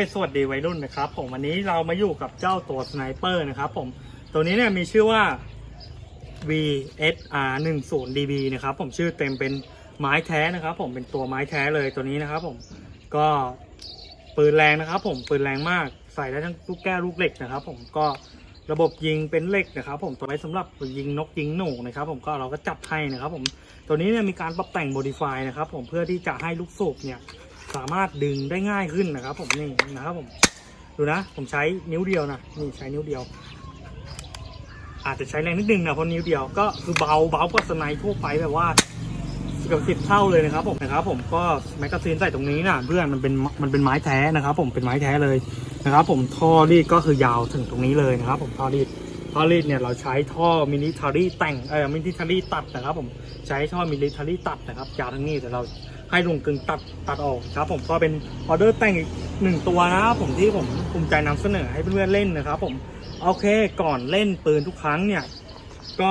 ฮ้สวัสดีวัยรุ่นนะครับ ผมวันนี้เรามาอยู่กับเจ้าตัวสไนเปอร์นะครับผมตัวนี้เนี่ยมีชื่อว่า VSR 1 0 DB นะครับผมชื่อเต็มเป็นไม้แท้นะครับ ผมเป็นตัวไม้แท้เลยตัวนี้นะครับผมก็ปืนแรงนะครับ ผมปืนแรงมากใส่ได้ทั้งลูกแก้วลูกเหล็กนะครับ ผมก็ระบบยิงเป็นเหล็กนะครับ ผมตัวไว้สำหรับยิงนกยิงหนูนะครับ ผมก็เราก็จับให้นะครับ ผมตัวนี้เนี่ยมีการปรับแต่ง modify นะครับ ผมเพื่อที่จะให้ลูกสูบเนี่ย สามารถดึงได้ง่ายขึ้นนะครับ ผมนี่นะครับผมดูนะ ผมใช้นิ้วเดียวนะนี่ใช้นิ้วเดียว อาจจะใช้แรงนิดนึงนะเพราะนิ้วเดียวก็คือเบาเบากว่าสไนทั่วไปแบบว่าเกือบสิบเท่าเลยนะครับผมนะครับผมก็แมกกาซีนใส่ตรงนี้นะเพื่อนมันเป็นมันเป็นไม้แท้นะครับ ผมเป็นไม้แท้เลยนะครับ ผมท่อรีดก็คือยาวถึงตรงนี้เลยนะครับ ผมท่อรีดท่อรีดเนี่ยเราใช้ท่อมินิทารี่แต่งเออมินิทารี่ตัดนะครับ ผมใช้ท่อมินิทารี่ตัดนะครับยาวทั้งนี้แต่เรา ให้ลุงกึงตัดตัดออกครับ ผมก็เป็นออเดอร์แต่งอีกหนึ่งตัวนะครับผมที่ผมภูมิใจนำเสนอให้เพื่อนๆเล่นนะครับ ผมโอเคก่อนเล่นปืนทุกครั้งเนี่ย ก็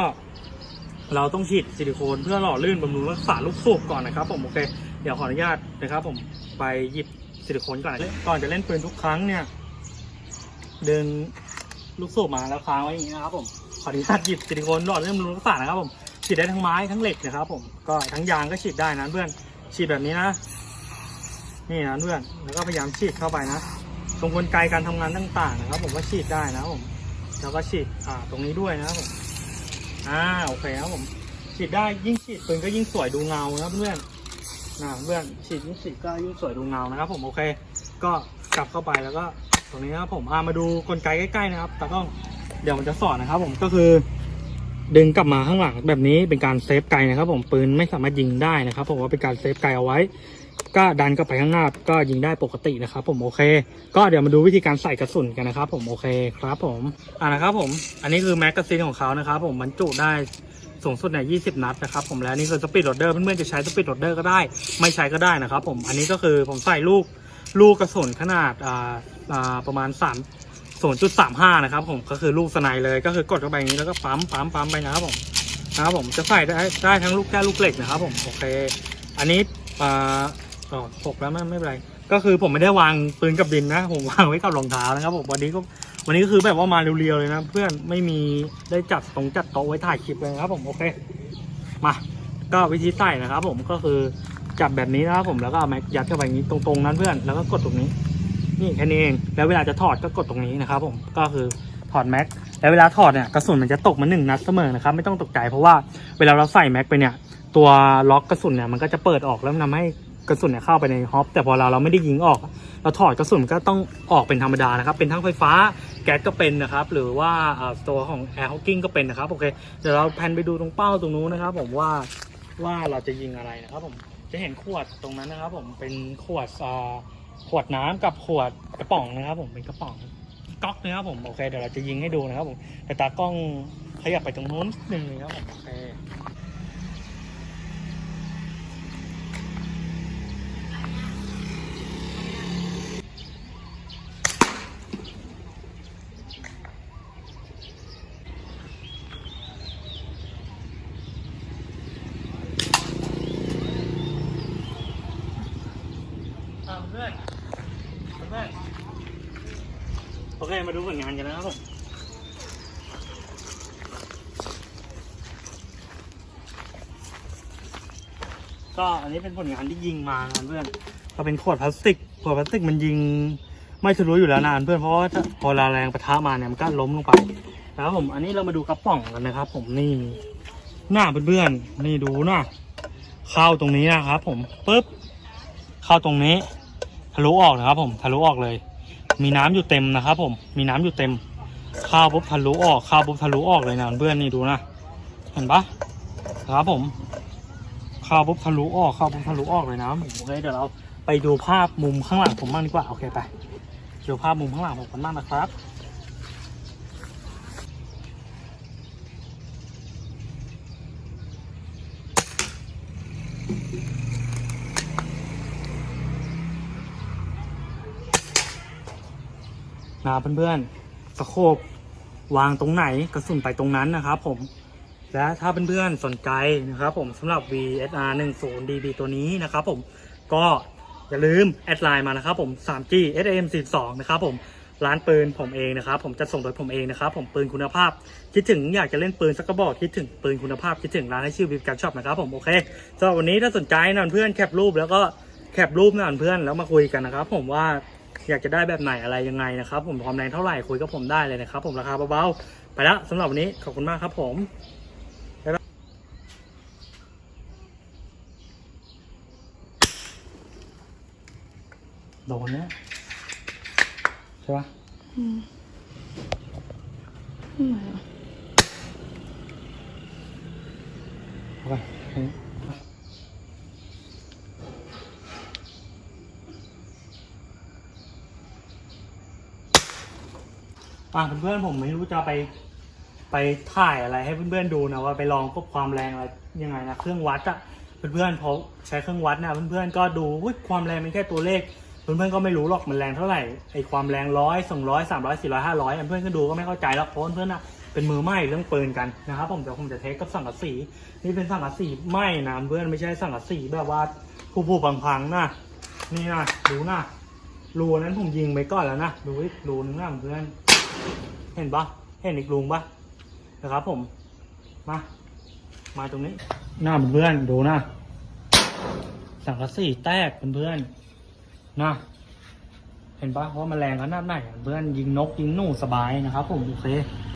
เราต้องฉีดซิลิโคนเพื่อหล่อลื่นบำรุงรักษาลูกสูบก่อนนะครับ ผมโอเค เดี๋ยวขออนุญาตนะครับ ผมไปหยิบซิลิโคนก่อนก่อนจะเล่นปืนทุกครั้งเนี่ยเดึงลูกสูบมาแล้วค้างไว้อย่างนี้นะครับผมขออนุญาตหยิบซิลิโคนหล่อลื่นบำรุงรักษานะครับผมฉีดได้ทั้งไม้ทั้งเหล็กนะครับ ผมก็ทั้งยางก็ฉีดได้นะเพื่อน ฉีดแบบนี้นะ นี่นะเพื่อน แล้วก็พยายามฉีดเข้าไปนะตรงกลไกการทำงานต่างๆนะครับ ผมก็ฉีดได้นะผม แล้วก็ฉีดอ่าตรงนี้ด้วยนะครับผม อ่าโอเคครับผม ฉีดได้ยิ่งฉีดปืนก็ยิ่งสวยดูเงานะครับเพื่อนนะเพื่อนฉีดยิ่งฉีดก็ยิ่งสวยดูเงานะครับ ผมโอเค ก็กลับเข้าไปแล้วก็ตรงนี้นะครับผมอ่ามาดูกลไกใกล้ๆนะครับตากล้องเดี๋ยวมันจะสอนนะครับ ผมก็คือ ดึงกลับมาข้างหลังแบบนี้เป็นการเซฟไกลนะครับ ผมปืนไม่สามารถยิงได้นะครับผมว่าเป็นการเซฟไกลเอาไว้ ก็ดันกลับไปข้างหน้าก็ยิงได้ปกตินะครับ ผมโอเค ก็เดี๋ยวมาดูวิธีการใส่กระสุนกันนะครับ ผมโอเคครับ ผมอ่านะครับ ผมอันนี้คือแมกกาซีนของเขานะครับ ผมบรรจุได้สูงสุดเนี่ย20นัดนะครับผมแล้วนี่คือสปีดโรดเดอร์เพื่อนๆจะใช้สปีดโรดเดอร์ก็ได้ ไม่ใช้ก็ได้นะครับ ผมอันนี้ก็คือผมใส่ลูกลูกกระสุนขนาดอ่าประมาณ3 0.35 นะครับผมก็คือลูกสไนเลยก็คือกดเข้าไปอย่างนี้แล้วก็ปั๊มปั๊มปั๊มไปนะครับผมนะครับผมจะใส่ได้ได้ทั้งลูกแก้วลูกเหล็กนะครับผมโอเค อันนี้อ่าหกแล้วไม่ไม่เป็นไร ก็คือผมไม่ได้วางปืนกับดินนะ ผมวางไว้กับรองเท้านะครับผมวันนี้ก็วันนี้ก็คือแบบว่ามาเรียวๆเลยนะ เพื่อนไม่มีได้จัดตรงจัดโต๊ะไว้ถ่ายคลิปเลยนะครับผมโอเคมาก็วิธีใส่นะครับผมก็คือจับแบบนี้นะครับผมแล้วก็เอาแม็กยัดเข้าไปอย่างนี้ตรงๆนั้นเพื่อนแล้วก็กดตรงนี้ นี่แค่นี้เอง แล้วเวลาจะถอดก็กดตรงนี้นะครับผมก็คือถอดแม็กแล้วเวลาถอดเนี่ยกระสุนมันจะตกมาหนึ่งนัดเสมอนะครับไม่ต้องตกใจเพราะว่าเวลาเราใส่แม็กไปเนี่ยตัวล็อกกระสุนเนี่ยมันก็จะเปิดออกแล้วนทำให้กระสุนเนี่ยเข้าไปในฮอปแต่พอเราเราไม่ได้ยิงออกเราถอดกระสุนก็ต้องออกเป็นธรรมดานะครับ เป็นทั้งไฟฟ้าแก๊สก็เป็นนะครับ หรือว่าอ่าตัวของแอร์ฮอกกิ้งก็เป็นนะครับโอเคเดี๋ยวเราแพนไปดูตรงเป้าตรงนู้นนะครับ ผมว่าว่าเราจะยิงอะไรนะครับ ผมจะเห็นขวดตรงนั้นนะครับ ผมเป็นขวดอ่า ขวดน้ำกับขวดกระป๋องนะครับ ผมเป็นกระป๋องก๊อกนะครับผมโอเคเดี๋ยวเราจะยิงให้ดูนะครับผมแต่ตากล้องขยับไปตรงนู้นนิดนึงเลยครับผมโอเค อ่าเพื่อนเพื่อนโอเค มาดูผลงานกันนะครับผมก็อันนี้เป็นผลงานที่ยิงมานะเพื่อนก็เป็นขวดพลาสติกขวดพลาสติกมันยิง ไม่ทะลุอยู่แล้วนานเพื่อนเพราะว่าถ้าพอลาแรงปะทะมาเนี่ยมันก็ล้มลงไปนะครับผมอันนี้เรามาดูกระป๋องกันนะครับ ผมนี่หน้าเพื่อนๆนี่ดูหน้าเข้าตรงนี้นะครับ ผมปึ๊บเข้าตรงนี้ทะลุออกนะครับ ผมทะลุออกเลย มีน้ำอยู่เต็มนะครับผมมีน้ำอยู่เต็ม ข้าวปุ๊บทะลุออกข้าวปุ๊บทะลุออกเลยนะเพื่อนนี่ดูนะเห็นปะครับผมข้าวปุ๊บทะลุออกข้าวปุ๊บทะลุออกเลยนะโอเคเดี๋ยวเราไปดูภาพมุมข้างหลังผมบ้างดีกว่าโอเคไปดูภาพมุมข้างหลังผมกันบ้างนะครับ นะเพื่อนๆสโคบวางตรงไหนกระสุนไปตรงนั้นนะครับผมและถ้าเพื่อนๆสนใจนะครับผมสำหรับ VSR 1 0 DB ตัวนี้นะครับผมก็อย่าลืมแอดไลน์มานะครับผม 3G SM 42นะครับผมร้านปืนผมเองนะครับผมจะส่งโดยผมเองนะครับผมปืนคุณภาพ คิดถึงอยากจะเล่นปืนสักกระบอกคิดถึงปืนคุณภาพคิดถึงร้านให้ชื่อวิวการช็อปนะครับผมโอเคสำหรับวันนี้ถ้าสนใจนะเพื่อนแคปรูปแล้วก็แคปรูปนะเพื่อนแล้วมาคุยกันนะครับผมว่า อยากจะได้แบบไหนอะไรยังไงนะครับผมความแรงเท่าไหร่คุยกับผมได้เลยนะครับ ผมราคาเบาๆไปแล้วสำหรับวันนี้ขอบคุณมากครับผมโดนนะใช่ปะอืมทำไมอะเอาไป แค่นี้อะเพื่อนๆผมไม่รู้จะไปไปถ่ายอะไรให้เพื่อนๆดูนะว่าไปลองควบความแรงอะไรยังไงนะเครื่องวัดอะเพื่อนๆพอใช้เครื่องวัดนะเพื่อนๆก็ดูความแรงเป็นแค่ตัวเลขเพื่อนๆก็ไม่รู้หรอกมันแรงเท่าไหร่ไอความแรงร้อยสองร้อยสามร้อยสี่ร้อยห้าร้อยเพื่อนๆก็ดูก็ไม่เข้าใจแล้วเพราะเพื่อนๆอะเป็นมือใหม่เรื่องปืนกันนะครับผมเดี๋ยวผมจะเทสกับสังกะสีนี่เป็นสังกะสีไหม้นะเพื่อนไม่ใช่สังกะสีแบบว่าผู้ๆพังๆนะนี่นะดูนะรูนั้นผมยิงไปก่อนแล้วนะดูอีกรูนึงนะเพื่อน เห็นปะเห็นอีกลุงปะนะครับผม มา มาตรงนี้ หน้าเพื่อนดูนะ สังกะสีแตกเพื่อนนะ เห็นปะว่ามันแรงขนาดไหนเพื่อนยิงนกยิงหนูสบายนะครับผมโอเค